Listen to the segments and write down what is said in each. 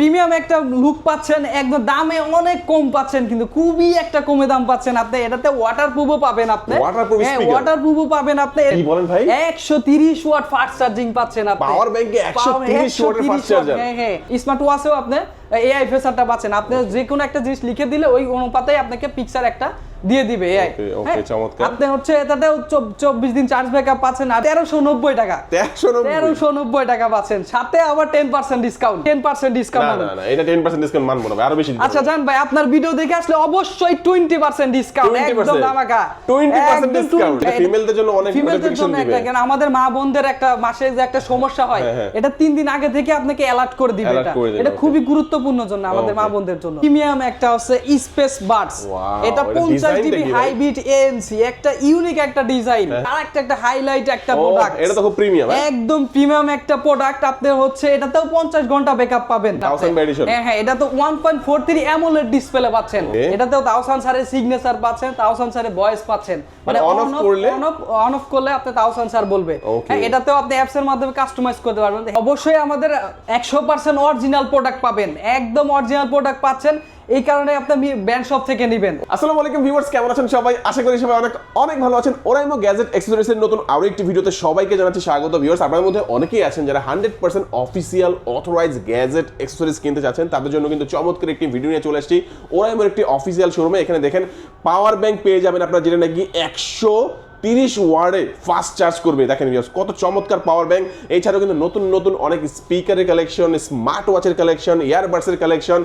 Premium একটা look পাচ্ছেন একদম দামে অনেক কম পাচ্ছেন কিন্তু খুবই একটা কমে দাম পাচ্ছেন আপনি। এটাতে ওয়াটার প্রুফও পাবেন আপনি। হ্যাঁ? ওয়াটার প্রুফও পাবেন আপনি। কি বলেন ভাই? 130 ওয়াট ফাস্ট চার্জিং পাচ্ছেন আপনি। পাওয়ার ব্যাংকে এ 130 ওয়াট ফাস্ট চার্জার হ্যাঁ হ্যাঁ। স্মার্ট ওয়াচেও আপনি এআই ফিচারটা পাচ্ছেন। আপনি যে কোনো একটা জিনিস লিখে দিলে ওই অনুপাতেই আপনাকে পিকচার একটা দিয়ে দিবে এআই চমৎকার। আপনি হচ্ছে এটাতেও চব্বিশ দিন চার্জ ব্যাকআপ পাচ্ছেন আর তেরোশো নব্বই টাকা। তেরোশো নব্বই। টাকা পাচ্ছেন। সাথে আবার ten percent discount ten percent discount এটা টেন পার্সেন্ট ডিসকাউন্ট মানবো না আরও বেশি আচ্ছা জান ভাই আপনার ভিডিও দেখে আসলে অবশ্যই টোয়েন্টি পার্সেন্ট ডিসকাউন্ট 20% একদম ধামাকা 20% discount, এটা female-দের জন্য অনেক ফিমেলদের জন্য একটা কেন আমাদের মা বোনদের একটা মাসে যে একটা সমস্যা হয় হ্যাঁ, হ্যাঁ। এটা তিন দিন আগে থেকে আপনাকে অ্যালার্ট করে দিবে এটা। এটা. খুবই গুরুত্বপূর্ণ জন্য আমাদের মা বোনদের জন্য। প্রিমিয়াম একটা হচ্ছে স্পেস বাডস এটা এটা পঞ্চাশ design টা জিবি কি ভাই? হাইব্রিড এএনসি একটা ইউনিক একটা ডিজাইন আর একটা একটা হাইলাইট একটা প্রোডাক্ট এটা তো খুব প্রিমিয়াম একদম প্রিমিয়াম একটা প্রোডাক্ট আপনার হচ্ছে এটাতেও পঞ্চাশ ঘণ্টা ব্যাকআপ পাবেন 1000? হ্যাঁ হ্যাঁ এটা তো one point four three AMOLED display পাচ্ছেন। Okay. এটাতেও তাওসান স্যারের সিগনেচার পাচ্ছেন তাওসান স্যারের ভয়েস পাচ্ছেন। মানে on off করলে? অন অফ অন অফ করলে আপনি তাওসান স্যার বলবে. হ্যাঁ এটাতেও আপনি অ্যাপস এর মাধ্যমে কাস্টমাইজ করতে পারবেন। অবশ্যই আমাদের একশো পার্সেন্ট অরিজিনাল প্রোডাক্ট পাবেন। একদম অরিজিনাল প্রোডাক্ট পাচ্ছেন। এই কারণে আপনি ব্যান্ড শপ থেকে নেবেন। আসসালামু আলাইকুম ভিউয়ার্স কেমন আছেন সবাই? আশা করি সবাই অনেক অনেক ভালো আছেন। ওরাইমো গ্যাজেট এক্সেসরিজের নতুন আরও একটি ভিডিওতে সবাইকে জানাচ্ছি স্বাগত। ভিউয়ার্স আপনাদের মধ্যে অনেকেই আছেন যারা hundred percent official authorize gadget accessories কিনতে চাচ্ছেন। তাদের জন্য কিন্তু চমৎকার একটি ভিডিও নিয়ে চলে আসছি। ওরাইমোর একটি অফিসিয়াল শোরুমে এখানে দেখেন পাওয়ার ব্যাংক পেয়ে যাবেন আপনারা, যেটা নাকি একশো তিরিশ ওয়ার্ডে ফাস্ট চার্জ করবে। দেখেন কত চমৎকার পাওয়ার ব্যাংক এছাড়াও কিন্তু নতুন নতুন অনেক স্পিকারের কালেকশন স্মার্ট ওয়াচের কালেকশন ইয়ারবাডসের কালেকশন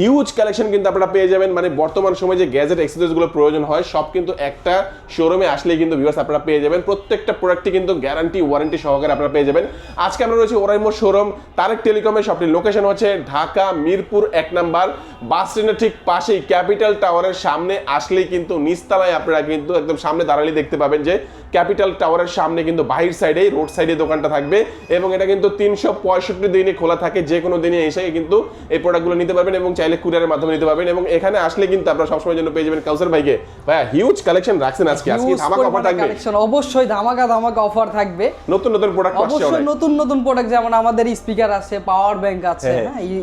হিউজ কালেকশন কিন্তু আপনারা পেয়ে যাবেন। মানে বর্তমান সময়ে যে গ্যাজেটগুলো প্রয়োজন হয়, সব কিন্তু একটা শোরুমে আসলেই কিন্তু ভিউয়ার্স আপনারা পেয়ে যাবেন। প্রত্যেকটা প্রোডাক্টই কিন্তু গ্যারান্টি ওয়ারেন্টি সহকারে আপনারা পেয়ে যাবেন। আজকে আমরা রয়েছে ওরাইমো শোরুম তারেক টেলিকমের শপটির লোকেশন হচ্ছে ঢাকা, মিরপুর এক নাম্বার। বাস স্ট্যান্ডের ঠিক পাশেই ক্যাপিটাল টাওয়ারের সামনে আসলেই কিন্তু নিচতলায় আপনারা কিন্তু একদম সামনে দাঁড়ালেই দেখতে পাবেন। যে ক্যাপিটাল টাওয়ারের সামনে কিন্তু বাহির সাইডেই রোড সাইডে দোকানটা থাকবে এবং এটা কিন্তু তিনশো পঁয়ষট্টি দিনে খোলা থাকে যে কোনো দিনে এসে কিন্তু এই প্রোডাক্টগুলো নিতে পারবেন এবং চাইলে কুরিয়ারের মাধ্যমে নিতে পারবেন এবং এখানে আসলে কিন্তু আপনারা সবসময় জন্য পেয়ে যাবেন কাউসার ভাইকে। ভাইয়া হিউজ কালেকশন রাখছেন আজকে আজকে ধামাকা অফার থাকবে। অবশ্যই ধামাকা ধামাকা অফার থাকবে। নতুন নতুন প্রোডাক্ট আসছে অবশ্যই নতুন নতুন প্রোডাক্ট যেমন আমাদের স্পিকার আছে পাওয়ার ব্যাংক আছে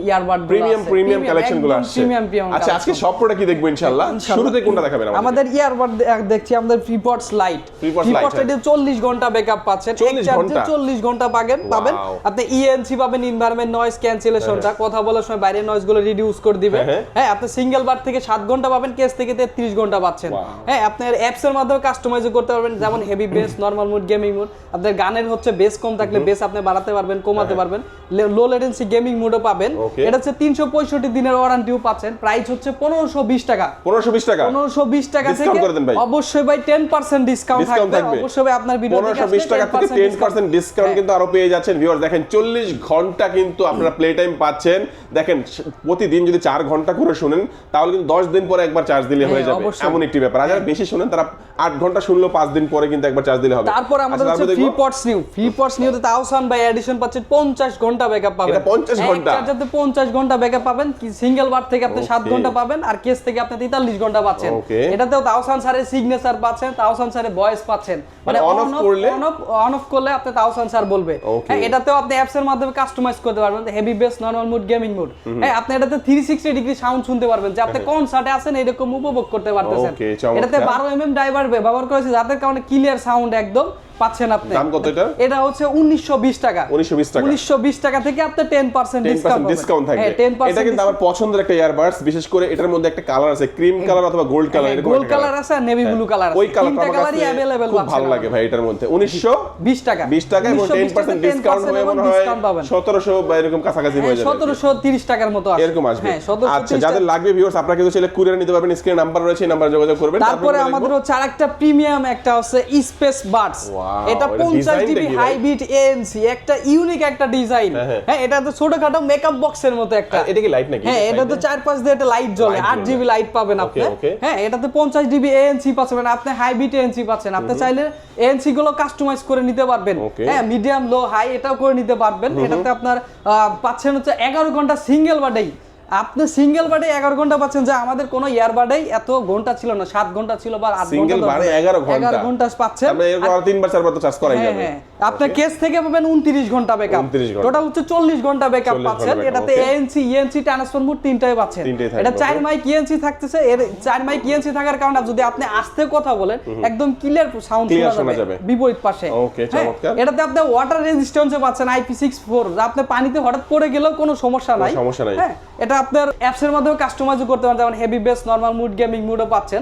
ইয়ারবাড প্রিমিয়াম প্রিমিয়াম কালেকশনগুলো আসছে। প্রিমিয়াম প্রিমিয়াম আচ্ছা আজকে সব প্রোডাক্ট কি দেখব ইনশাআল্লাহ? শুরুতে কোনটা দেখাবেন আমাদের আমাদের ইয়ারবাড দেখছি আমাদের ফ্রিপডস লাইট হ্যাঁ। লাইটে 40 ঘণ্টা ব্যাকআপ পাচ্ছেন। 40 ঘণ্টা? 40 ঘণ্টা পাবেন পাবেন। আপনি ইএনসি পাবেন এনভায়রনমেন্ট নয়েজ ক্যান্সেলেশনটা কথা বলার সময় বাইরের নয়েজগুলো রিডিউস করে দিবে। হ্যাঁ, হ্যাঁ। আপনি সিঙ্গেল বার থেকে 7 ঘণ্টা পাবেন কেস থেকে 33 ঘণ্টা পাচ্ছেন। হ্যাঁ আপনার অ্যাপস এর মাধ্যমে কাস্টমাইজ করতে পারবেন। যেমন heavy bass normal mode gaming mode আপনার গানের হচ্ছে বেস কম থাকলে বেস আপনি বাড়াতে পারবেন কমাতে পারবেন। লো লেটেন্সি গেমিং মুডও পাবেন। হ্যাঁ। এটা হচ্ছে 365 দিনের ওয়ারেন্টিও পাচ্ছেন। প্রাইস হচ্ছে 1520 টাকা। পনেরোশো বিশ টাকা। পনেরোশো বিশ টাকা থেকে। অবশ্যই ভাই টেন পার্সেন্ট ডিসকাউন্ট থাকবে। অবশ্যই আপনার ভিডিও টাকা থেকে টেন পার্সেন্ট ডিসকাউন্ট কিন্তু আরও পেয়ে যাচ্ছেন ভিউয়ার দেখেন চল্লিশ ঘণ্টা কিন্তু আপনারা প্লে টাইম পাচ্ছেন। দেখেন প্রতিদিন যদি চার ঘণ্টা করে শুনেন তাহলে কিন্তু দশ দিন পরে একবার চার্জ দিলে হয়ে হ্যাঁ, যাবে। এমন একটি ব্যাপার। আর যারা বেশি শুনেন তারা আট ঘণ্টা শুনলেও পাঁচ দিন পরে কিন্তু একবার চার্জ দিলে হবে। তারপর আমাদের হচ্ছে free? Pods new free pods নিউতে তাওসান বাই এডিশন পাচ্ছেন 50 ঘণ্টা ব্যাকআপ পাবেন। এটা 50 ঘণ্টা? চার্জারতে 50 ঘণ্টা ব্যাকআপ পাবেন। কি সিঙ্গেল বার থেকে আপনি 7 ঘণ্টা পাবেন। আর কেস থেকে আপনি 43 ঘণ্টা পাচ্ছেন. এটাতেও তাওসান স্যারের সিগনেচার পাচ্ছেন। তাওসান স্যারের ভয়েস পাচ্ছেন। মানে অন অফ করলে? অন অফ অন অফ করলে আপনি তাওসান স্যার বলবে। হ্যাঁ এটাতেও আপনি অ্যাপস এর মাধ্যমে কাস্টমাইজ করতে পারবেন। Heavy bass normal mode gaming mode হ্যাঁ আপনি এটাতে 360 ডিগ্রি সাউন্ড শুনতে পারবেন যে আপনি কোন সাটে আছেন এরকম উপভোগ করতে পারতেছেন। এটাতে 12 এমএম ড্রাইভার ব্যবহার করেছে যাদের কারণে ক্লিয়ার সাউন্ড একদম। পাচ্ছেন আপনি দাম কত এটা? এটা হচ্ছে 1920 টাকা 1920 টাকা। 1920 টাকা থেকে আপনি 10% টেন ডিসকাউন্ট পার্সেন্ট ডিসকাউন্ট থাকবে হ্যাঁ 10% এটা কিন্তু আমার পছন্দের একটা ইয়ারবাডস বিশেষ করে এটার মধ্যে একটা কালার আছে ক্রিম কালার অথবা গোল্ড কালার এরকম গোল্ড একটা কালার আছে আর নেভি ব্লু কালার আছে ওই কালারটা তিনটা আমার কালারই কাছে अवेलेबल খুব ভালো লাগে ভাই এটার মধ্যে 1900 20 টাকা 20 টাকা এবং 10% ডিসকাউন্ট হয়ে মনে হয় 1700 বা এরকম কাছাকাছি হয়ে যাবে 1730 টাকার মতো আসে এরকম আসবে হ্যাঁ 1730 আচ্ছা যাদের লাগবে ভিউয়ার্স আপনারা কিন্তু চাইলে কুরিয়ার নিতে পারবেন স্ক্রিনে নাম্বার রয়েছে এই নাম্বারে যোগাযোগ করবেন তারপরে তারপরে আমাদের হচ্ছে আরেকটা প্রিমিয়াম একটা হচ্ছে স্পেস বাডস Wow, এটা 50? হাইব্রিড এএনসি একটা ইউনিক একটা ডিজাইন হ্যাঁ, হ্যাঁ। হ্যাঁ এটা তো ছোটখাটো মেকআপ বক্সের মতো একটা। এটা কি লাইট নাকি? হ্যাঁ এটা তো চার পাঁচ দিয়ে একটা লাইট জ্বলে জিবি লাইট পাবেন আপনি. হ্যাঁ এটাতে পঞ্চাশ জিবি এএনসি পাচ্ছেন আপনি হাইব্রিড এএনসি পাচ্ছেন। আপনি চাইলে এএনসি গুলো কাস্টমাইজ করে নিতে পারবেন। হ্যাঁ মিডিয়াম লো হাই এটাও করে নিতে পারবেন। এটাতে আপনার পাচ্ছেন হচ্ছে এগারো ঘণ্টা সিঙ্গেল বাডেই আপনি সিঙ্গেল বাডে এগারো ঘণ্টা পাচ্ছেন যা আমাদের কোনো ইয়ারবাডেই এত ঘণ্টা ছিল না সাত ঘণ্টা ছিল বা আট সিঙ্গেল বারে ঘণ্টা। 11 ঘণ্টা। এগারো ঘণ্টা পাচ্ছেন। তিনবার চারবার তো চার্জ করাই হ্যাঁ যাবে। হ্যাঁ। আপনার কেস থেকে পাবেন উনত্রিশ ঘণ্টা ব্যাকআপ টোটাল হচ্ছে চল্লিশ ঘণ্টা ব্যাকআপ পাচ্ছেন। এটাতে এএনসি ইএনসি ট্রান্সফার মোড তিনটাই পাচ্ছেন। এটা চার মাইক ইএনসি থাকতেছে। এর চার মাইক ইএনসি থাকার কারণে যদি আপনি আস্তে কথা বলেন একদম ক্লিয়ার সাউন্ড শোনা যাবে। বিপরীত পাশে। হ্যাঁ, চমৎকার। এটাতে আপনি ওয়াটার রেজিস্ট্যান্সে পাচ্ছেন আইপি সিক্স ফোর আপনি পানিতে হঠাৎ পড়ে গেলেও কোনো সমস্যা নাই। সমস্যা নাই। হ্যাঁ এটা আপনার অ্যাপস এর মাধ্যমে কাস্টমাইজ করতে পারেন। যেমন heavy bass normal mode gaming মুডও পাচ্ছেন।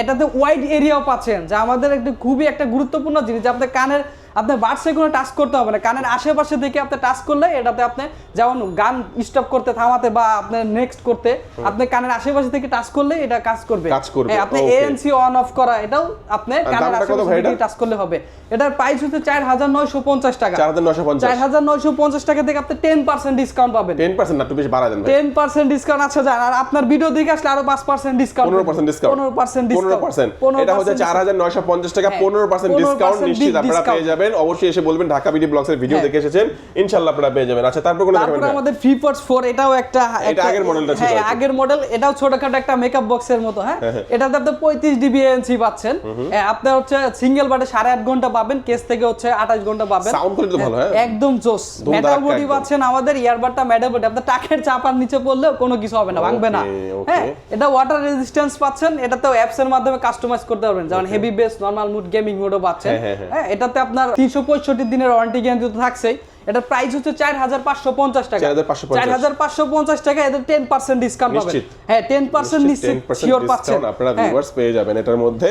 এটাতে ওয়াইড এরিয়াও পাচ্ছেন যা আমাদের একটা খুবই একটা গুরুত্বপূর্ণ জিনিস যে আপনার কানের আপনার বার্ডসে কোনো টাচ করতে হবে না। কানের আশেপাশে দেখে আপনি টাচ করলে এটাতে আপনি যেমন গান স্টপ করতে থামাতে বা আপনার নেক্সট করতে আপনি কানের আশেপাশে থেকে টাচ করলে এটা কাজ করবে। কাজ করবে, হ্যাঁ, আপনি এএনসি অন অফ করা এটাও আপনি কানের আশেপাশে থেকে টাচ করলে হবে। এটার প্রাইস হচ্ছে চার হাজার নয়শো পঞ্চাশ টাকা। চার হাজার নশো পঞ্চাশ। চার হাজার নয়শো পঞ্চাশ টাকা থেকে আপনি টেন পার্সেন্ট ডিসকাউন্ট পাবেন। টেন পার্সেন্ট না একটু বেশি বাড়ায় দেন ভাই। টেন পার্সেন্ট ডিসকাউন্ট আছে যান আর আপনার ভিডিও দেখে আসলে আরও পাঁচ পার্সেন্ট ডিসকাউন্ট পনেরো পার্সেন্ট ডিসকাউন্ট পনেরো পার্সেন্ট পনেরো পার্সেন্ট এটা হচ্ছে চার হাজার নয়শো পঞ্চাশ টাকা হ্যাঁ, পনেরো পার্সেন্ট 15% ডিসকাউন্ট নিশ্চিত আপনারা পেয়ে discount। যাবেন অবশ্যই এসে বলবেন ঢাকা বিডি ব্লগস এর ভিডিও হ্যাঁ। দেখে এসেছেন। ইনশাল্লাহ আপনারা পেয়ে যাবেন। আচ্ছা তারপর কোনো তারপরে আমাদের ফ্লিপকার্ট ফোর এটাও একটা এটা আগের মডেলটা ছিল হ্যাঁ আগের মডেল এটাও ছোটখাটো একটা মেকআপ বক্সের মতো হ্যাঁ? এটাতে আপনি পঁয়ত্রিশ ডিবি এনসি পাচ্ছেন। এ, আপনার হচ্ছে সিঙ্গেল বাটে সাড়ে আট ঘণ্টা পাবেন কেস থেকে হচ্ছে আঠাশ ঘণ্টা পাবেন। সাউন্ড কোয়ালিটি ভালো হ্যাঁ। একদম জোস। মেটাল বডি পাচ্ছেন আমাদের ইয়ারবাডটা মেটাল বডি আপনার টাকের চাপার নিচে পড়লেও কোনো কিছু হবে না ভাঙবে না. হ্যাঁ এটা ওয়াটার রেজিস্ট্যান্স পাচ্ছেন এটাতেও অ্যাপস এর মাধ্যমে কাস্টমাইজ করতে পারবেন। যেমন heavy bass normal mode gaming মোডও পাচ্ছেন। হ্যাঁ, হ্যাঁ, হ্যাঁ। হ্যাঁ এটাতে আপনার তিনশো পঁয়ষট্টি দিনের ওয়ারেন্টি গ্যারান্টি তো থাকছেই। এটার প্রাইস হচ্ছে চার হাজার পাঁচশো পঞ্চাশ টাকা। 4,550 চার হাজার পাঁচশো পঞ্চাশ টাকা এদের টেন পার্সেন্ট ডিসকাউন্ট পাবেন। হ্যাঁ টেন পার্সেন্ট নিশ্চিত শিওর পাচ্ছেন। আপনারা হ্যাঁ। ভিউয়ার্স পেয়ে যাবেন এটার মধ্যে।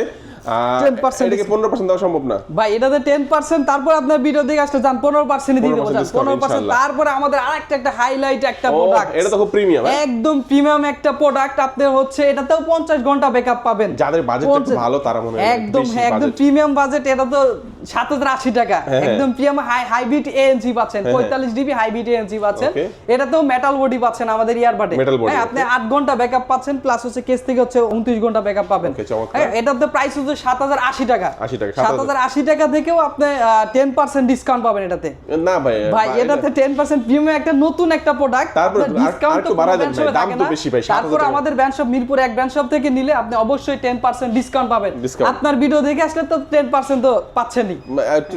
আর 10% এটাকে পনেরো পার্সেন্ট দেওয়া সম্ভব না? ভাই এটাতে টেন পার্সেন্ট তারপর আপনার ভিডিও দেখে আসলে যান পনেরো পার্সেন্ট দিয়ে দেবো 15% discount, পনেরো পার্সেন্ট ইনশাআল্লাহ। তারপরে আমাদের আরেকটা একটা হাইলাইট একটা প্রোডাক্ট এটা তো খুব প্রিমিয়াম একদম প্রিমিয়াম একটা প্রোডাক্ট আপনার হচ্ছে এটাতেও পঞ্চাশ ঘণ্টা ব্যাকআপ পাবেন। যাদের 50 ভালো তারা মনে হয় একদম হ্যাঁ, একদম প্রিমিয়াম বাজেট এটা তো সাত হাজার আশি টাকা। হ্যাঁ, হ্যাঁ। একদম প্রিমিয়াম হাই হাইব্রিড এএনজি পাচ্ছেন হ্যাঁ। পঁয়তাল্লিশ ডিবি হাইব্রিড এএনজি পাচ্ছেন। Okay. এটাতেও মেটাল বডি পাচ্ছেন আমাদের ইয়ারবাডে হ্যাঁ আপনি আট ঘণ্টা ব্যাকআপ পাচ্ছেন প্লাস হচ্ছে কেস থেকে হচ্ছে উনত্রিশ ঘণ্টা ব্যাকআপ পাবেন। চমৎকার। হ্যাঁ প্রাইস হচ্ছে সাত হাজার আশি টাকা সাত হাজার। আশি টাকা থেকেও আপনি টেন পার্সেন্ট ডিসকাউন্ট পাবেন এটাতে। না ভাই ভাই এটাতে টেন পার্সেন্ট প্রিমিয়াম একটা নতুন একটা প্রোডাক্ট তো 7,000 তারপর আমাদের ব্যান্ড শপ মিরপুর এক ব্যান্ড শপ থেকে নিলে আপনি অবশ্যই টেন পার্সেন্ট ডিসকাউন্ট পাবেন। আপনার ভিডিও দেখে আসলে তো টেন পার্সেন্ট তো পাচ্ছেনই।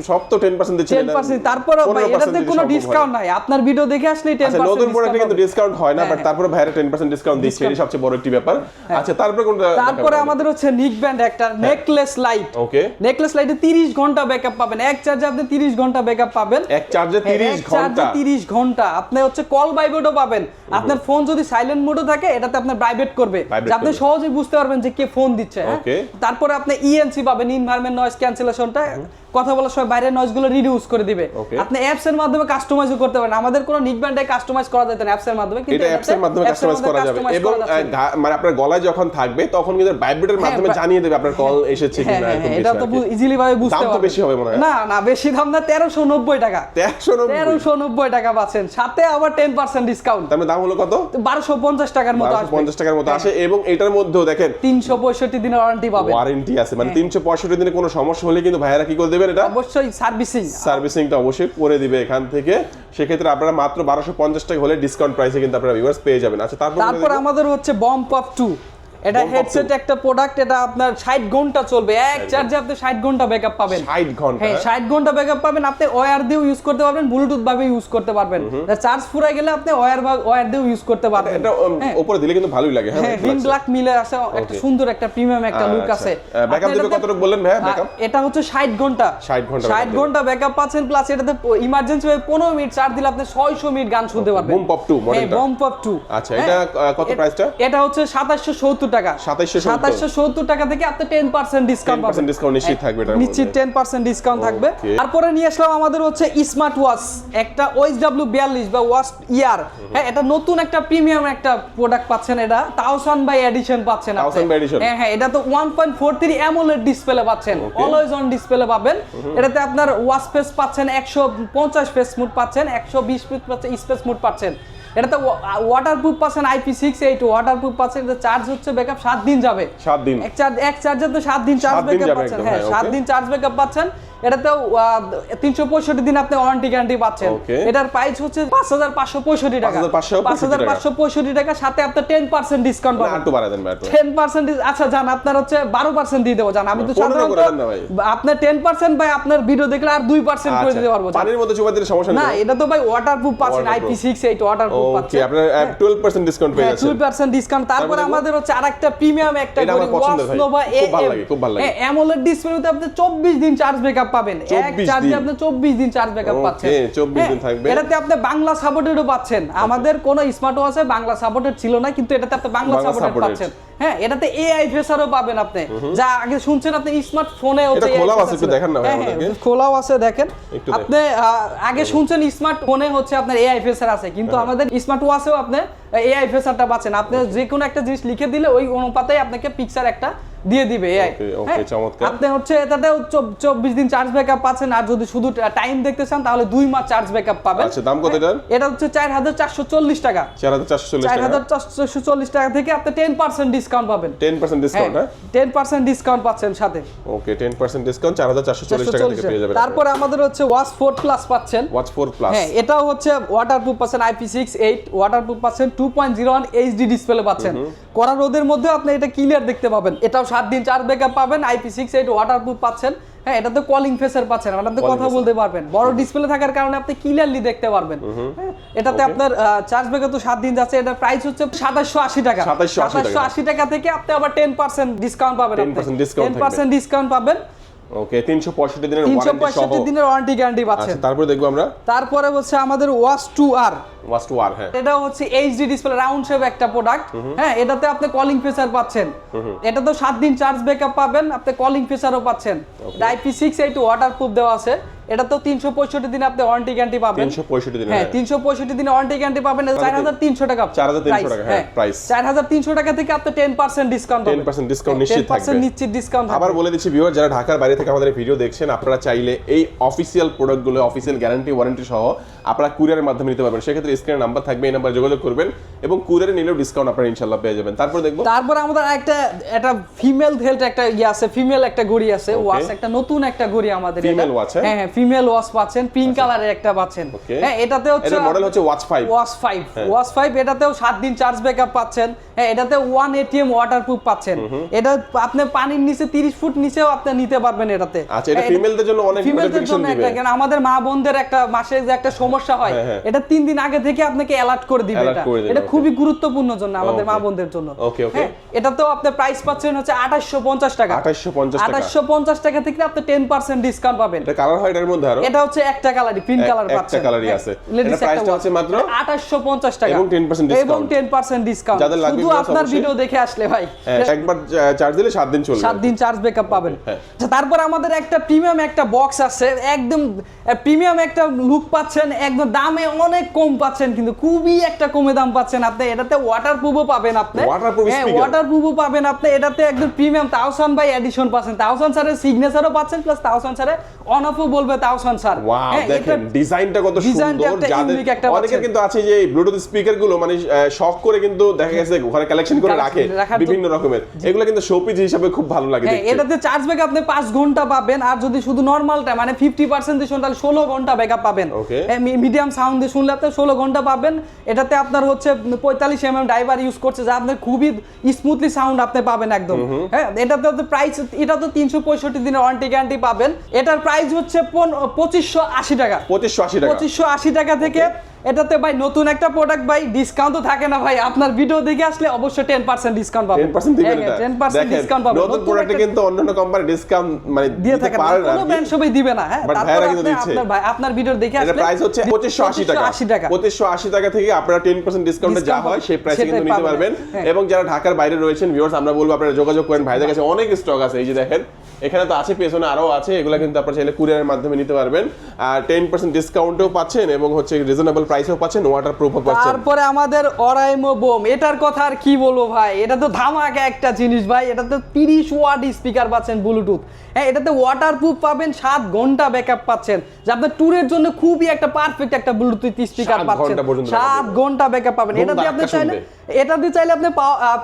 সব তো টেন পার্সেন্ট দিচ্ছে টেন পার্সেন্ট তারপরে এটাতে কোনো ডিসকাউন্ট নাই। আপনার ভিডিও দেখে আসলেই টেন আচ্ছা নতুন প্রোডাক্টে কিন্তু ডিসকাউন্ট হয় না হ্যাঁ, বাট তারপরে ভাইরা টেন পার্সেন্ট ডিসকাউন্ট দিচ্ছে সবচেয়ে বড় একটি ব্যাপার। আচ্ছা তারপরে কোনটা তারপরে আমাদের হচ্ছে নিক ব্যান্ড একটা নেকলেস লাইট ওকে নেকলেস লাইটে 30 ঘণ্টা ব্যাকআপ পাবেন। এক চার্জে আপনি 30 ঘণ্টা ব্যাকআপ পাবেন। এক চার্জে হ্যাঁ, 30 ঘণ্টা। 30 ঘণ্টা। আপনি হচ্ছে কল ভাইব্রেটও পাবেন। আপনার ফোন যদি সাইলেন্ট মোডও থাকে এটাতে আপনার ভাইব্রেট করবে। আপনি। সহজেই বুঝতে পারবেন যে কে ফোন দিচ্ছে হ্যাঁ? তারপরে আপনি ইএনসি পাবেন ইনভায়রনমেন্ট নয়েজ ক্যান্সেলেশনটা কথা বলার সময় বাইরের নয়েজগুলো রিডিউস করে দিবে। আপনি অ্যাপস এর মাধ্যমে কাস্টমাইজও করতে পারেন। আমাদের কোনো নিক ব্যান্ডে কাস্টমাইজ করা যেত না অ্যাপস এর মাধ্যমে এটা অ্যাপস এর মাধ্যমে কাস্টমাইজ করা যাবে। এবং মানে আপনার গলায় যখন থাকবে তখন কিন্তু ভাইব্রেটের মাধ্যমে জানিয়ে দেবে আপনার কল এসেছে হ্যাঁ কিনা হ্যাঁ হ্যাঁ, কিছু এটা তো ইজিলি ভাবে বুঝতে দাম তো বেশি হবে মনে হয়। না না বেশি দাম না তেরোশো নব্বই টাকা। 1390 তেরোশো নব্বই টাকা পাচ্ছেন। সাথে আবার টেন পার্সেন্ট ডিসকাউন্ট তার মানে দাম হলো কত? বারোশো পঞ্চাশ টাকার মতো আসবে। পঞ্চাশ টাকার মতো হ্যাঁ। আসে এবং এটার মধ্যেও দেখেন তিনশো পঁয়ষট্টি দিনের ওয়ারেন্টি পাবেন। ওয়ারেন্টি আছে। হ্যাঁ। মানে তিনশো পঁয়ষট্টি দিনে কোনো সমস্যা হলে কিন্তু ভাইয়ারা কি করে দেবেন এটা? অবশ্যই সার্ভিসিং। সার্ভিসিংটা অবশ্যই করে দিবে এখান থেকে। সেক্ষেত্রে আপনারা মাত্র বারোশো পঞ্চাশ টাকা হলে ডিসকাউন্ট প্রাইসে কিন্তু আপনারা ভিউয়ার্স পেয়ে যাবেন। আচ্ছা তারপর তারপর আমাদের হচ্ছে বম পপ টু এটা হেডসেট একটা প্রোডাক্ট এটা আপনার ষাট ঘণ্টা চলবে। এক চার্জে আপনি ষাট ঘণ্টা ব্যাকআপ পাবেন। ষাট ঘণ্টা। হ্যাঁ ষাট ঘণ্টা ব্যাকআপ পাবেন। আপনি ওয়্যার দিয়েও ইউজ করতে পারবেন ব্লুটুথ ভাবে ইউজ করতে পারবেন। চার্জ ফুরাই গেলে আপনি ওয়্যার ওয়্যার দিয়েও ইউজ করতে পারবেন। এটা উপরে দিলে কিন্তু ভালোই লাগে হ্যাঁ হ্যাঁ দেখতে ব্ল্যাক মিলে আছে একটা সুন্দর একটা প্রিমিয়াম একটা লুক আচ্ছা। আছে। আপনি দিতে এটাতে- কতটুকু বললেন আহ, backup? এটা হচ্ছে 60 ঘণ্টা। 60 ঘণ্টা 60 ঘণ্টা ব্যাকআপ পাচ্ছেন প্লাস এটাতে ইমার্জেন্সি ভাবে 15 মিনিট চার্জ দিলে আপনি 600 মিনিট গান শুনতে পারবেন। Boom Pop 2 হ্যাঁ মডেলটা। বম পপ 2 আচ্ছা, এটা, আহ, কত price টা? এটা হচ্ছে 2770 টাকা। 2770 2770 টাকা থেকে আপনি 10% ডিসকাউন্ট 10% পাবেন। discount নিশ্চিত থাকবে নিশ্চিত 10% ডিসকাউন্ট থাকবে। তারপরে নিয়ে আসলাম আমাদের হচ্ছে স্মার্ট ওয়াচ একটা ওএস ডাব্লিউ বিয়াল্লিশ বা ওয়াচ ইয়ার হ্যাঁ এটা নতুন একটা প্রিমিয়াম একটা প্রোডাক্ট পাচ্ছেন এটা। তাওসান বাই এডিশন পাচ্ছেন আপনি। 1000 by edition? হ্যাঁ হ্যাঁ এটা তো one point four three AMOLED display পাচ্ছেন। অলওয়েজ অন ডিসপ্লে পাবেন। এটাতে আপনার ওয়াচ স্পেস পাচ্ছেন একশো পঞ্চাশ ফেস মুড পাচ্ছেন একশো বিশ ফিট পাচ্ছেন স্পেস মুড পাচ্ছেন। এটাতে ওয়াটারপ্রুফ পাচ্ছেন আইপি সিক্স এইট ওয়াটারপ্রুফ পাচ্ছেন এটা চার্জ হচ্ছে ব্যাকআপ সাত দিন যাবে। সাত দিন। এক চার্জ এক চার্জে তো সাত দিন চার্জ ব্যাক আপ ব্যাকআপ পাচ্ছেন। হ্যাঁ হ্যাঁ, সাত দিন চার্জ ব্যাকআপ পাচ্ছেন। এটাতে তিনশো পঁয়ষট্টি দিন আপনি ওয়ারেন্টি গ্যারান্টি পাচ্ছেন। এটার প্রাইস হচ্ছে পাঁচ হাজার পাঁচশো পঁয়ষট্টি টাকা। পাঁচ হাজার পাঁচশো পঁয়ষট্টি টাকা। সাথে আপনার টেন পার্সেন্ট ডিসকাউন্ট পাবেন। টেন পার্সেন্ট আচ্ছা জান আপনার হচ্ছে বারো পার্সেন্ট দিয়ে দেবো জান। আমি তো সাধারণত দেন না ভাই। আপনার টেন পার্সেন্ট ভাই আপনার ভিডিও দেখলে আর দুই পার্সেন্ট করে আচ্ছা, দিতে পারব পানির মধ্যে চুপা দিলে সমস্যা না এটা তো ভাই ওয়াটার প্রুফ পাচ্ছেন IP six eight waterproof পাচ্ছেন। আপনার 12% ডিসকাউন্ট পেয়ে যাচ্ছেন। টু পার্সেন্ট ডিসকাউন্ট তারপরে আমাদের হচ্ছে আরেকটা প্রিমিয়াম একটা লাগে। অ্যামোলেড ডিসপ্লেতে আপনি 24 দিন চার্জ ব্যাকআপ পাবেন। এক চার্জে আপনি 24 দিন চার্জ ব্যাকআপ পাচ্ছেন। 24 দিন হ্যাঁ, থাকবে। এটাতে আপনি বাংলা সাপোর্টেডও পাচ্ছেন। আমাদের কোন স্মার্ট ওয়াচে বাংলা সাপোর্টেড ছিল না কিন্তু এটাতে আপনি বাংলা সাপোর্টেড পাচ্ছেন। হ্যাঁ এটাতে এআই ফেসারও পাবেন আপনি। যা আগে শুনছেন আপনি এটা খোলাও আছে, একটু। দেখান না হ্যাঁ, হ্যাঁ। খোলাও আছে দেখেন। আপনি আগে শুনছেন স্মার্ট ফোনে হচ্ছে আপনার এআই ফেসার আছে কিন্তু। আমাদের স্মার্ট ওয়াচেও আপনি এআই ফেসারটা পাচ্ছেন। আপনি যে কোনো একটা জিনিস লিখে দিলে ওই অনুপাতে আপনাকে পিকচার একটা দিয়ে দিবে এআই Okay, okay, চমৎকার। আপনি হচ্ছে এটাতেও চব্বিশ দিন চার্জ ব্যাকআপ পাচ্ছেন আর যদি শুধু টাইম দেখতে চান তাহলে দুই মাস চার্জ ব্যাকআপ পাবেন। আচ্ছা, দাম কত এটার? এটা হচ্ছে হাজার চারশো চল্লিশ টাকা। 4440 চার টাকা। হাজার চারশো চল্লিশ টাকা থেকে আপনি টেন পার্সেন্ট ডিসকাউন্ট পাবেন। 10% ডিসকাউন্ট হ্যাঁ টেন পার্সেন্ট ডিসকাউন্ট পাচ্ছেন সাথে। ওকে 10% ডিসকাউন্ট 4440 টাকা থেকে পেয়ে যাবেন তারপরে আমাদের হচ্ছে ওয়াচ ফোর প্লাস পাচ্ছেন। ওয়াচ 4 প্লাস হ্যাঁ এটাও হচ্ছে ওয়াটারপ্রুফ পাচ্ছেন আইপি সিক্স এইট ওয়াটারপ্রুফ পাচ্ছেন two point zero one HD display পাচ্ছেন। কড়া রোদের মধ্যে আপনি এটা ক্লিয়ার দেখতে পাবেন। এটাও সাত দিন চার্জ ব্যাকআপ পাবেন আইপি সিক্স এইট ওয়াটারপ্রুফ পাচ্ছেন। হ্যাঁ এটাতে কলিং ফেসের পাচ্ছেন Calling কথা বলতে পারবেন। বড় ডিসপ্লে থাকার কারণে আপনি ক্লিয়ারলি দেখতে পারবেন। হ্যাঁ, এটাতে আপনার চার্জ ব্যাকআপ তো সাত দিন যাচ্ছে এটার প্রাইস হচ্ছে সাতাশশো আশি টাকা। 2780 টাকা। আশি টাকা থেকে আপনি আবার টেন পার্সেন্ট ডিসকাউন্ট পাবেন টেন পার্সেন্ট ডিসকাউন্ট পাবেন। ওকে 365 দিনের তিনশো ওয়ারেন্টি পঁয়ষট্টি দিনের ওয়ারেন্টি গ্যারান্টি পাচ্ছেন। আচ্ছা তারপরে দেখব আমরা। তারপরে হচ্ছে আমাদের ওয়াচ টু আর ওয়াচ টু হ্যাঁ। এটা হচ্ছে এইচডি ডিসপ্লে রাউন্ড শেপ একটা প্রোডাক্ট হ্যাঁ এটাতে আপনি কলিং ফিচার পাচ্ছেন। এটা তো সাত দিন চার্জ ব্যাকআপ পাবেন আপনি কলিং ফিচারও পাচ্ছেন। আইপি সিক্স এইট ওয়াটারপ্রুফ দেওয়া আছে। এটা তো তিনশো পঁয়ষট্টি দিন আপনি ওয়ারেন্টি গ্যারান্টি পাবেন। 365 দিনের হ্যাঁ তিনশো পঁয়ষট্টি দিনে ওয়ারেন্টি গ্যারান্টি পাবেন চার হাজার তিনশো টাকা 4,300 টাকা, হ্যাঁ। চার হাজার তিনশো টাকা থেকে আপনি টেন পার্সেন্ট ডিসকাউন্ট 10% discount নিশ্চিত থাকবে। নিশ্চিত ডিসকাউন্ট আবার বলে দিচ্ছি ভিউয়ার যারা ঢাকার বাইরে থেকে আমাদের ভিডিও দেখছেন আপনারা চাইলে এই অফিসিয়াল প্রোডাক্টগুলো অফিসিয়াল গ্যারান্টি ওয়ারেন্টি সহ আপনারা কুরিয়ারের মাধ্যমে নিতে পারবেন। সেক্ষেত্রে স্ক্রিনে নাম্বার থাকবে এই নাম্বারে যোগাযোগ করবেন এবং কুরিয়ারে নিলেও ডিসকাউন্ট আপনারা ইনশাল্লাহ পেয়ে যাবেন। তারপর দেখব তারপর আমাদের একটা একটা ফিমেল হেলথ একটা ইয়ে আছে ফিমেল একটা ঘড়ি আছে ওয়াচ একটা নতুন একটা ঘড়ি আমাদের এটা। Female watch, হ্যাঁ? হ্যাঁ হ্যাঁ ফিমেল ওয়াচ পাচ্ছেন পিঙ্ক কালারের একটা পাচ্ছেন। হ্যাঁ এটাতে হচ্ছে এটার মডেল হচ্ছে watch 5 watch five watch five এটাতেও সাত দিন চার্জ ব্যাকআপ পাচ্ছেন। হ্যাঁ এটাতে ওয়ান এটিএম ওয়াটারপ্রুফ পাচ্ছেন। এটা আপনি পানির নিচে তিরিশ ফুট নিচেও আপনি নিতে পারবেন এটাতে। আচ্ছা এটা হ্যাঁ, ফিমেলদের জন্য অনেক ফিমেলদের জন্য একটা কারণ আমাদের মা বোনদের একটা মাসে যে একটা সমস্যা হয় হ্যাঁ, হ্যাঁ। এটা তিন দিন আগে থেকে আপনাকে অ্যালার্ট করে দিবে এটা। এটা খুবই গুরুত্বপূর্ণ জন্য আমাদের মা বোনদের জন্য। Okay, okay. হ্যাঁ, এটাতেও আপনি প্রাইস পাচ্ছেন হচ্ছে আঠাশশো পঞ্চাশ টাকা। 2850 টাকা। আঠাশশো পঞ্চাশ টাকা থেকে আপনি টেন পার্সেন্ট ডিসকাউন্ট পাবেন। এটা কালার হয় এটার মধ্যে আরও? এটা হচ্ছে একটা কালারই এক- কালার একটা কালারই আছে। এটা price টা হচ্ছে মাত্র 2850 টাকা। এবং 10% ডিসকাউন্ট এবং 10% ডিসকাউন্ট শুধু আপনার ভিডিও দেখে আসলে ভাই। হ্যাঁ, একবার চার্জ দিলে 7 দিন চলবে। সাত দিন চার্জ ব্যাকআপ পাবেন। হ্যাঁ। আচ্ছা, তারপর আমাদের একটা প্রিমিয়াম একটা বক্স আছে। একদম প্রিমিয়াম একটা লুক পাচ্ছেন একদম দামে অনেক কম পাচ্ছেন কিন্তু খুবই একটা কমে দাম পাচ্ছেন আপনি। এটাতে ওয়াটার প্রুফও পাবেন আপনি। হ্যাঁ ওয়াটার প্রুফও পাবেন আপনি। এটাতে একদম প্রিমিয়াম তাওসান বাই এডিশন পাচ্ছেন। তাওসান স্যারের সিগনেচারও পাচ্ছেন প্লাস তাওসান স্যারের অন অফও বলবে তাওসান স্যার হ্যাঁ, দেখেন ডিজাইনটা কত সুন্দর। যাদের একটা অনেকের। কিন্তু আছে যে ব্লুটুথ স্পিকারগুলো মানে শখ করে কিন্তু দেখা গেছে ঘরে কালেকশন করে রাখে বিভিন্ন রকমের। এগুলো কিন্তু শোপিস হিসাবে খুব ভালো লাগে হ্যাঁ দেখতে। এটাতে চার্জ ব্যাক আপনি পাঁচ ঘণ্টা পাবেন আর যদি শুধু নর্মালটা মানে ফিফটি পার্সেন্ট দিয়ে তাহলে ষোলো ঘণ্টা ব্যাকআপ পাবেন। Okay. মিডিয়াম সাউন্ড দিয়ে শুনলে আপনি ষোলো ঘণ্টা পাবেন। এটাতে আপনার হচ্ছে পঁয়তাল্লিশ এম এম ড্রাইভার ইউজ করছে যা আপনার খুবই স্মুথলি সাউন্ড আপনি পাবেন একদম। হ্যাঁ এটাতে প্রাইস এটা তো তিনশো পঁয়ষট্টি দিনের ওয়ারেন্টি গ্যারান্টি পাবেন। এটার প্রাইস হচ্ছে পঁচিশশো আশি টাকা। পঁচিশশো আশি টাকা। পঁচিশশো আশি টাকা থেকে এটাতে ভাই নতুন একটা প্রোডাক্ট ভাই ডিসকাউন্ট তো থাকে না ভাই। আপনার ভিডিও দেখে আসলে অবশ্যই টেন পার্সেন্ট ডিসকাউন্ট পাবেন। টেন পার্সেন্ট দিবেন এটা। টেন পার্সেন্ট দেখেন ডিসকাউন্ট পাবেন। নতুন প্রোডাক্টে কিন্তু অন্যান্য কোম্পানি ডিসকাউন্ট মানে দিয়ে থাকে না। কোনো ব্র্যান্ড সবাই দিবে না হ্যাঁ? তারপর আপনি- আপনার ভাই আপনার ভিডিও দেখে এটা আসলে প্রাইস হচ্ছে পঁচিশশো আশি টাকা। 2580 টাকা। থেকে আপনারা টেন পার্সেন্ট ডিসকাউন্টে যা হয়। সেই প্রাইসে কিন্তু নিতে পারবেন। হ্যাঁ। এবং যারা ঢাকার বাইরে রয়েছেন ভিউয়ার্স আমরা বলব আপনারা যোগাযোগ করেন। ভাইদের কাছে অনেক স্টক আছে। এই যে দেখেন এখানে তো আছে পেছনে আরও আছে। এগুলো কিন্তু আপনারা চাইলে কুরিয়ারের মাধ্যমে নিতে পারবেন। আর টেন পার্সেন্ট ডিসকাউন্টও পাচ্ছেন এবং হচ্ছে রিজনেবল প্রাইসেও পাচ্ছেন ওয়াটার প্রুফও পাচ্ছেন। তারপরে আমাদের অরাইমো বোম এটার কথা আর কি বলব ভাই? এটা তো ধামাকা একটা জিনিস ভাই। এটা তো তিরিশ ওয়াট স্পিকার পাচ্ছেন ব্লুটুথ হ্যাঁ এটাতে ওয়াটার প্রুফ পাবেন সাত ঘণ্টা ব্যাকআপ পাচ্ছেন। যা আপনার ট্যুরের জন্য খুবই একটা পারফেক্ট একটা ব্লুটুথ স্পিকার পাচ্ছেন। সাত ঘণ্টা ব্যাকআপ পাবেন। এটা দিয়ে আপনি চাইলে। এটা দিয়ে চাইলে আপনি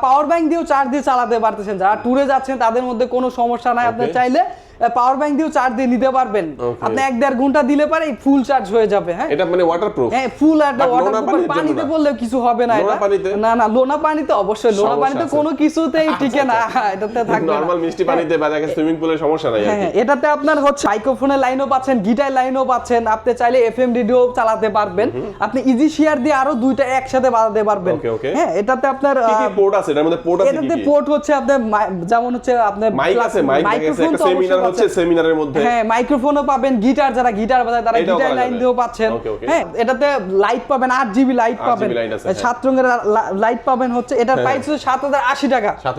পাওয়ার ব্যাংক দিয়েও চার্জ দিয়ে চালাতে পারতেছেন। যারা ট্যুরে যাচ্ছেন তাদের মধ্যে কোনো সমস্যা নাই। আপনি চাইলে পাওয়ার ব্যাংক দিয়েও চার্জ দিয়ে নিতে পারবেন। আপনি এক দেড় ঘণ্টা দিলে পারে ফুল চার্জ হয়ে যাবে হ্যাঁ? এটা মানে ওয়াটারপ্রুফ হ্যাঁ ফুল একটা But ওয়াটার নোনা পানির পানিতে। পড়লে কিছু হবে না এটা? না না লোনা পানিতে অবশ্যই লোনা পানিতে কোনো কিছুতেই টিকে না এটাতে থাকবে নরমাল মিষ্টি পানিতে বা দেখেন সুইমিং পুলের সমস্যা নাই হ্যাঁ হ্যাঁ, এটাতে আপনার হচ্ছে মাইক্রোফোনের লাইনও পাচ্ছেন গিটার লাইনও পাচ্ছেন আপনি চাইলে এফএম রেডিও চালাতে পারবেন। আপনি ইজি শেয়ার দিয়ে আরও দুইটা একসাথে বাজাতে পারবেন. হ্যাঁ এটাতে আপনার কি কি পোর্ট আছে? এটার মধ্যে পোর্ট আছে এটাতে পোর্ট হচ্ছে আপনার যেমন হচ্ছে আপনার মাইক আছে মাইক যাচ্ছে একটা সেমিনার হচ্ছে সেমিনারের মধ্যে হ্যাঁ মাইক্রোফোনও পাবেন গিটার যারা গিটার বাজায় তারা গিটার লাইন দিয়েও পাচ্ছেন. হ্যাঁ এটাতে লাইট পাবেন আট জিবি লাইট পাবেন। হ্যাঁ। সাত রঙের লাইট পাবেন হচ্ছে এটার হ্যাঁ। প্রাইস হচ্ছে সাত হাজার আশি টাকা। সাত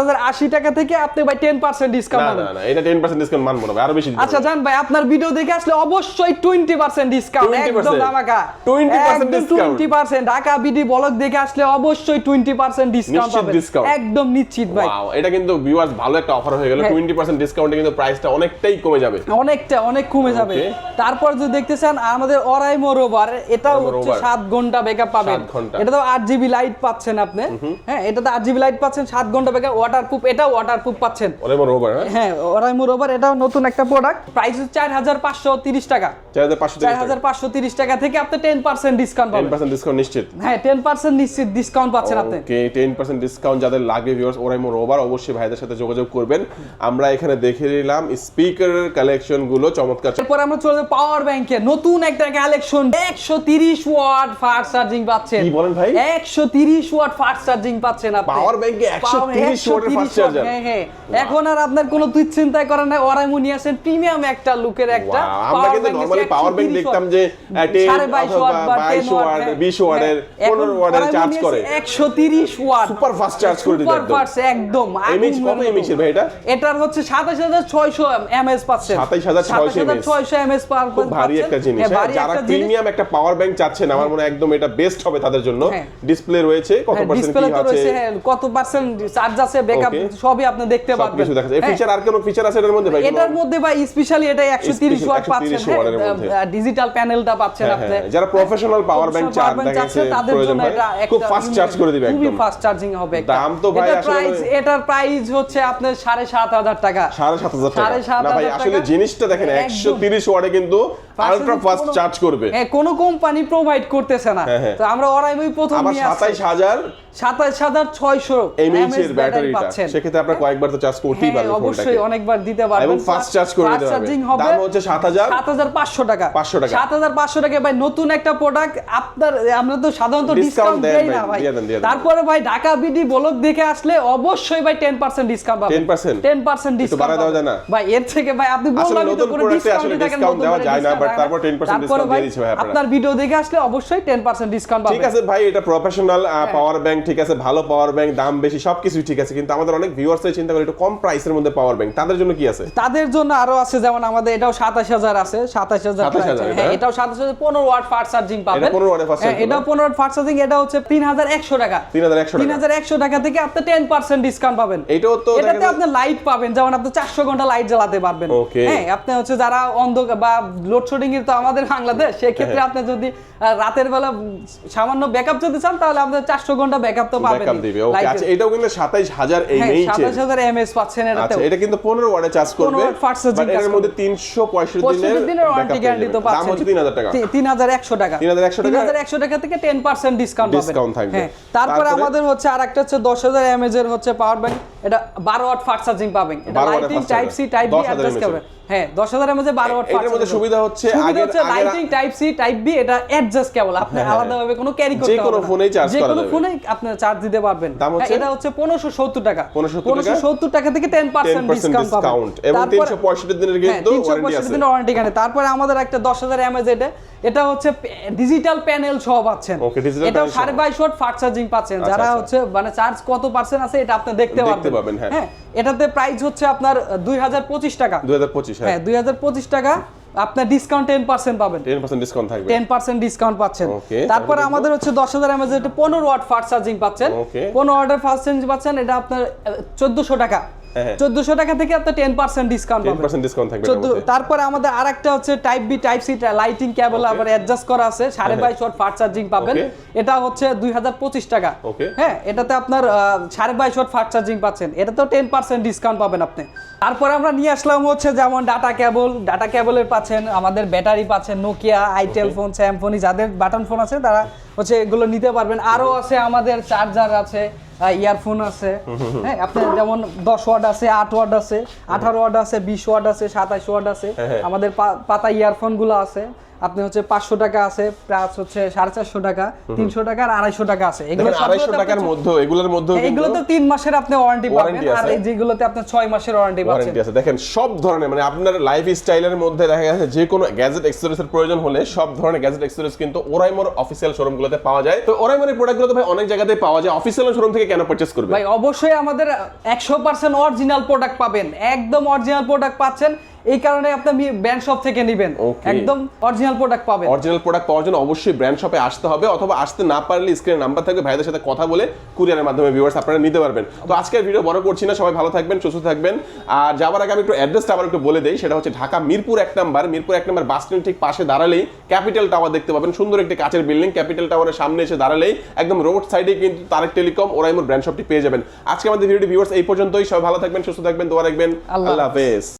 হাজার আশি। টাকা থেকে আপনি ভাই টেন পার্সেন্ট ডিসকাউন্ট না না এটা টেন পার্সেন্ট ডিসকাউন্ট মানবো না আরও বেশি আচ্ছা জান ভাই আপনার ভিডিও দেখে আসলে অবশ্যই টোয়েন্টি পার্সেন্ট ডিসকাউন্ট একদম ধামাকা। 20% discount। Twenty percent Dhaka BD vlog দেখে আসলে অবশ্যই টোয়েন্টি পার্সেন্ট ডিসকাউন্ট পাবেন। একদম নিশ্চিত ভাই। এটা কিন্তু ভিউয়ার্স ভালো একটা অফার হয়ে গেল। হ্যাঁ। টোয়েন্টি পার্সেন্ট ডিসকাউন্টে কিন্তু প্রাইসটা অনেকটাই কমে যাবে। অনেকটা অনেক কমে যাবে। তারপর যদি দেখতে চান আমাদের অরাই এটাও Oraimo হচ্ছে Rover। সাত ঘণ্টা ব্যাকআপ পাবেন। এটা তো আট জিবি লাইট পাচ্ছেন আপনি। হ্যাঁ এটাতে আট জিবি লাইট পাচ্ছেন সাত ঘণ্টা ব্যাকআপ ওয়াটারপ্রুফ এটাও ওয়াটারপ্রুফ পাচ্ছেন। ওরে মোর ওভার হ্যাঁ? অরাই মোরোবার এটাও নতুন একটা প্রোডাক্ট প্রাইস হচ্ছে চার হাজার পাঁচশো তিরিশ টাকা। চার হাজার পাঁচশো চার হাজার পাঁচশো তিরিশ টাকা থেকে আপনি টেন পার্সেন্ট ডিসকাউন্ট টেন পাবেন পার্সেন্ট ডিসকাউন্ট নিশ্চিত। হ্যাঁ টেন পার্সেন্ট নিশ্চিত ডিসকাউন্ট পাচ্ছেন আপনি। ওকে টেন পার্সেন্ট ডিসকাউন্ট যাদের লাগবে ভিউয়ার্স ওরাইমো রোবার অবশ্যই ভাইদের সাথে যোগাযোগ করবেন। আমরা এখানে দেখে নিলাম স্পিকারের কালেকশনগুলো চমৎকার। এরপর আমরা চলে যাব পাওয়ার ব্যাংকে। নতুন একটা কালেকশন একশো তিরিশ ওয়াট ফাস্ট চার্জিং পাচ্ছেন। কি বলেন ভাই? একশো তিরিশ ওয়াট ফাস্ট চার্জিং পাচ্ছেন আপনি। bank এ 130 Power- watt এর fast 130 charger? হ্যাঁ হ্যাঁ। এখন আর আপনার কোনো তুই চিন্তাই করেন না ওরাইমো নিয়ে আসেন প্রিমিয়াম একটা লুকের একটা আমরা কিন্তু নরমালি পাওয়ার ব্যাংক দেখতাম যে টেন সাড়ে বাইশ ওয়াট বা বাইশ 10 ওয়াট বিশ ওয়াটের পনেরো ওয়াটের চার্জ করে। একশো তিরিশ ওয়াট। সুপার ফাস্ট চার্জ করে দিতে একদম। ফাস্ট একদম। এমএইচ কত এমএইচ মতো। ভাই এটা? এটার হচ্ছে সাতাশ হাজার ছয়শো এমএস পাচ্ছেন। 27,600 mAh ছয়শো এমএস খুব ভারী একটা জিনিস। হ্যাঁ, যারা প্রিমিয়াম একটা পাওয়ার ব্যাংক চাচ্ছেন আমার মনে হয় একদম এটা বেস্ট হবে তাদের জন্য। হ্যাঁ। ডিসপ্লে রয়েছে কত পার্সেন্ট কি আছে? হ্যাঁ কত পার্সেন্ট চার্জ আছে ব্যাকআপ সবই আপনি দেখতে পারবেন। সবকিছু দেখা যায়। হ্যাঁ। ফিচার আর কোনো ফিচার আছে এটার মধ্যে ভাই? এটার মধ্যে ভাই স্পেশালি এটা 130 ওয়াট পাচ্ছেন। ডিজিটাল প্যানেলটা পাচ্ছেন হ্যাঁ, আপনি। হ্যাঁ, যারা professional power bank Professional চান, power bank দেখা চাচ্ছে, গেছে তাদের জন্য এটা খুব fast charge করে দিবে খুবই একদম। ফাস্ট চার্জিং হবে। দাম তো ভাই আসলে- প্রাইস এটার প্রাইস হচ্ছে আপনার সাড়ে সাত হাজার টাকা। সাড়ে সাত হাজার টাকা না ভাই আসলে। জিনিসটা দেখেন একদম। একশো তিরিশ ওয়াটে কিন্তু আলট্রা ফাস্ট চার্জ করবে। হ্যাঁ কোনো কোম্পানি প্রোভাইড করতেছে না। হ্যাঁ, হ্যাঁ। তো আমরা ওরাইমই প্রথম নিয়ে আসছি। এমএইচ এর ব্যাটারিটা সেক্ষেত্রে কয়েকবার তো চার্জ করতেই হ্যাঁ, পারবেন অবশ্যই অনেকবার দিতে পারবেন। এবং করে দিতে পারবে। চার্জিং হবে দাম হচ্ছে 7,000 7,500 টাকা। 500 টাকা। 7,500 টাকা ভাই নতুন একটা প্রোডাক্ট আপনার আমরা তো সাধারণত ডিসকাউন্ট দেই না ভাই। তারপরে ভাই ঢাকা বিডি ব্লগ দেখে আসলে অবশ্যই ভাই 10% ডিসকাউন্ট পাবেন। 10% 10% ডিসকাউন্ট দেওয়া যায় না? ভাই এর থেকে ভাই আপনি আসলে বললাম নতুন product এ আসলে দেওয়া যায় না, but তারপর 10% discount দিয়ে দিচ্ছে ভাই আপনার। ভিডিও দেখে আসলে অবশ্যই 10% ডিসকাউন্ট ঠিক আছে ভাই এটা প্রফেশনাল পাওয়ার ব্যাংক ঠিক আছে ভালো পাওয়ার ব্যাংক দাম বেশি সবকিছুই ঠিক আছে কিন্তু আমাদের অনেক ভিউয়ার্স চিন্তা করে একটু কম প্রাইসের মধ্যে পাওয়ার ব্যাংক তাদের জন্য কি আছে? তাদের জন্য আরও আছে যেমন আমাদের এটাও সাতাশ হাজার আছে সাতাশ 27,000 হ্যাঁ এটাও সাতাশ হাজার পনেরো ওয়াট ফাস্ট চার্জিং পাবেন। 15 watt এর fast হ্যাঁ, charging এটাও পনেরো ওয়াট ফাস্ট চার্জিং এটা হচ্ছে তিন হাজার একশো টাকা। 3100 তিন টাকা। হাজার একশো টাকা থেকে আপনি টেন পার্সেন্ট ডিসকাউন্ট পাবেন। এটাও তো এটাতে আপনি লাইট পাবেন যেমন আপনি চারশো ঘণ্টা লাইট জ্বালাতে পারবেন হ্যাঁ আপনি হচ্ছে যারা অন্ধকার বা লোডশেডিং এর তো আমাদের বাংলাদেশ সেক্ষেত্রে হ্যাঁ। আপনি যদি রাতের বেলা সামান্য ব্যাকআপ যদি চান তাহলে আপনার চারশো ঘণ্টা ব্যাকআপ তো পাবেন ব্যাকআপ দিবে ওকে আচ্ছা এটাও কিন্তু 27000 হ্যাঁ এমএইচ সাতাশ হাজার এমএস পাচ্ছেন আচ্ছা এটা কিন্তু 15 ওয়াটে চার্জ করবে 15 watt fast charging বাট এর মধ্যে করবে। 365 পঁয়ষট্টি দিনের দিনের ওয়ারেন্টি গ্যারান্টি তো যাবেন। দাম পাচ্ছেন হচ্ছে 3000 টাকা তিন হাজার একশো টাকা 3100 টাকা? 3100 টাকা থেকে টেন পার্সেন্ট ডিসকাউন্ট Discount থাকবে। হ্যাঁ তারপরে? আমাদের হচ্ছে আর একটা হচ্ছে দশ হাজার এমএজ এর হচ্ছে পাওয়ার ব্যাংক এটা বারো ওয়াট ফাস্ট চার্জিং পাবেন এটা 12 lightning type C type B 10,000 adjust করবে হ্যাঁ দশ হাজার এমএজ এ ওয়াট এটার মধ্যে সুবিধা হচ্ছে সুবিধা হচ্ছে lightning type C type B এটা অ্যাডজাস্ট কেবল আপনি হ্যাঁ, হ্যাঁ। আলাদাভাবে কোনো ক্যারি করতে যে কোনো হবে না। ফোনেই charge যে কোনো ফোনে আপনি চার্জ দিতে পারবেন হচ্ছে? এটা হচ্ছে পনেরোশো সত্তর টাকা 1570 টাকা? থেকে 10% ডিসকাউন্ট পাবেন এবং তারপরে- 365 দিনের কিন্তু ওয়ারেন্টি আছে দিনের ওয়ারেন্টি গ্যারান্টি তারপরে আমাদের একটা এমএজ এটা এটা হচ্ছে ডিজিটাল প্যানেল সহ পাচ্ছেন। সাড়ে বাইশ ওয়াট ফাস্ট চার্জিং পাচ্ছেন আচ্ছা, যারা আচ্ছা। হচ্ছে মানে চার্জ কত পার্সেন্ট আছে এটা আপনি দেখতে পারবেন হ্যাঁ। এটাতে প্রাইস হচ্ছে আপনার দুই হাজার পঁচিশ টাকা 2025 হ্যাঁ হ্যাঁ দুই হাজার পঁচিশ টাকা আপনার ডিসকাউন্ট টেন পার্সেন্ট পাবেন। 10% ডিসকাউন্ট থাকবে। টেন পার্সেন্ট ডিসকাউন্ট পাচ্ছেন। তারপর তারপরে আমাদের হচ্ছে দশ হাজার এমএজ এটা পনেরো ওয়াট ফাস্ট চার্জিং পাচ্ছেন। পনেরো ওয়াটের ফাস্ট চার্জিং পাচ্ছেন এটা আপনার চোদ্দশো টাকা। হ্যাঁ। চোদ্দশো টাকা থেকে আপনি টেন পার্সেন্ট ডিসকাউন্ট টেন পাবেন পার্সেন্ট ডিসকাউন্ট থাকবে। তারপরে আমাদের আরেকটা হচ্ছে type B type C lightning cable আবার অ্যাডজাস্ট করা আছে ওয়াট ফাস্ট চার্জিং পাবেন। এটা হচ্ছে দুই হাজার পঁচিশ টাকা। হ্যাঁ এটাতে আপনার ওয়াট ফাস্ট চার্জিং পাচ্ছেন। এটাতেও টেন পার্সেন্ট ডিসকাউন্ট পাবেন আপনি। তারপরে আমরা নিয়ে আসলাম হচ্ছে যেমন ডাটা কেবল ডাটা কেবলের পাচ্ছেন আমাদের ব্যাটারি পাচ্ছেন নোকিয়া আইটেল ফোন স্যামফোনি যাদের বাটন ফোন আছে তারা হচ্ছে এগুলো নিতে পারবেন। আরও আছে আমাদের চার্জার আছে। ইয়ারফোন আছে হ্যাঁ আপনার যেমন দশ ওয়াট আছে আট ওয়াট আছে আঠারো ওয়াট আছে বিশ ওয়াট আছে সাতাশ ওয়াট আছে হ্যাঁ, হ্যাঁ। আমাদের পাতা ইয়ারফোনগুলো আছে আপনি হচ্ছে পাঁচশো টাকা আছে প্লাস হচ্ছে সাড়ে চারশো টাকা তিনশো টাকা আর আড়াইশো টাকা আছে। এগুলো আড়াইশো টাকার মধ্যে এগুলোর মধ্যে এইগুলোতে তিন মাসের আপনি ওয়ারেন্টি পাবেন আর এই যেগুলোতে আপনি ছয় মাসের ওয়ারেন্টি পাচ্ছেন। ওয়ারেন্টি আছে। দেখেন সব ধরনের মানে আপনার লাইফ স্টাইলের মধ্যে দেখা গেছে যে কোনো গ্যাজেট এক্সেসরিজের প্রয়োজন হলে সব ধরনের গ্যাজেট এক্সেসরিজ কিন্তু ওরাইমোর অফিসিয়াল শোরুমগুলোতে পাওয়া যায়। তো ওরাইমোর এই প্রোডাক্টগুলো তো ভাই অনেক জায়গাতেই পাওয়া যায়। অফিসিয়াল শোরুম থেকে কেন পারচেজ করবে ভাই অবশ্যই আমাদের একশো পার্সেন্ট অরিজিনাল প্রোডাক্ট পাবেন। একদম অরিজিনাল প্রোডাক্ট পাচ্ছেন। এই কারণে আপনি ব্র্যান্ড শপ থেকে নেবেন। একদম অরিজিনাল প্রোডাক্ট পাবেন। অরিজিনাল প্রোডাক্ট পাওয়ার জন্য অবশ্যই ব্র্যান্ড শপে আসতে হবে অথবা আসতে না পারলে স্ক্রিনে নাম্বার থাকবে ভাইদের সাথে কথা বলে কুরিয়ারের মাধ্যমে ভিউয়ার্স আপনারা নিতে পারবেন। তো আজকের ভিডিও বড় করছি না সবাই ভালো থাকবেন সুস্থ থাকবেন। আর যাওয়ার আগে আমি একটু অ্যাড্রেসটা আবার একটু বলে দেই সেটা হচ্ছে ঢাকা মিরপুর এক নাম্বার মিরপুর এক নাম্বার বাস স্ট্যান্ড ঠিক পাশে দাঁড়ালেই ক্যাপিটাল টাওয়ার দেখতে পাবেন। সুন্দর একটি কাচের বিল্ডিং ক্যাপিটাল টাওয়ারের সামনে এসে দাঁড়ালেই একদম রোড সাইডে কিন্তু তারেক টেলিকম ওরাইমোর ব্র্যান্ড শপটি পেয়ে যাবেন। আজকে আমাদের ভিডিওটি ভিউয়ার্স এই পর্যন্তই। সবাই ভালো থাকবেন সুস্থ থাকবেন দোয়া রাখবেন। আল্লাহ আল্লাহ হাফেজ।